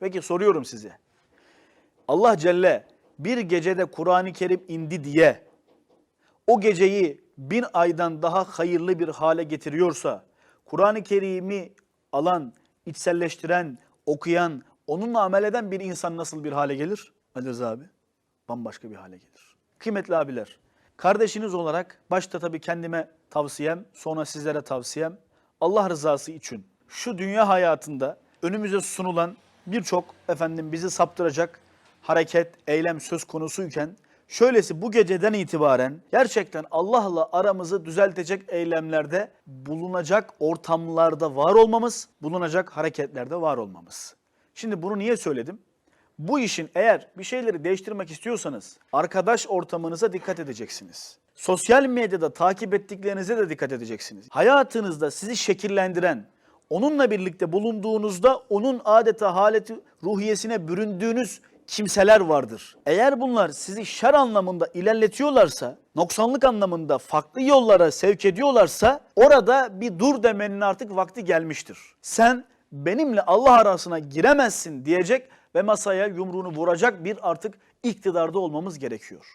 Peki soruyorum size. Allah Celle bir gecede Kur'an-ı Kerim indi diye o geceyi bin aydan daha hayırlı bir hale getiriyorsa, Kur'an-ı Kerim'i alan, içselleştiren, okuyan, onunla amel eden bir insan nasıl bir hale gelir? Ali Rıza abi, bambaşka bir hale gelir. Kıymetli abiler, kardeşiniz olarak başta tabii kendime tavsiyem, sonra sizlere tavsiyem, Allah rızası için şu dünya hayatında önümüze sunulan birçok efendim bizi saptıracak hareket, eylem söz konusuyken şöylesi bu geceden itibaren gerçekten Allah'la aramızı düzeltecek eylemlerde bulunacak ortamlarda var olmamız, bulunacak hareketlerde var olmamız. Şimdi bunu niye söyledim? Bu işin eğer bir şeyleri değiştirmek istiyorsanız arkadaş ortamınıza dikkat edeceksiniz. Sosyal medyada takip ettiklerinize de dikkat edeceksiniz. Hayatınızda sizi şekillendiren, onunla birlikte bulunduğunuzda onun adeta haleti ruhiyesine büründüğünüz kimseler vardır. Eğer bunlar sizi şer anlamında ilerletiyorlarsa, noksanlık anlamında farklı yollara sevk ediyorlarsa orada bir dur demenin artık vakti gelmiştir. Sen benimle Allah arasına giremezsin diyecek ve masaya yumruğunu vuracak bir artık iktidarda olmamız gerekiyor.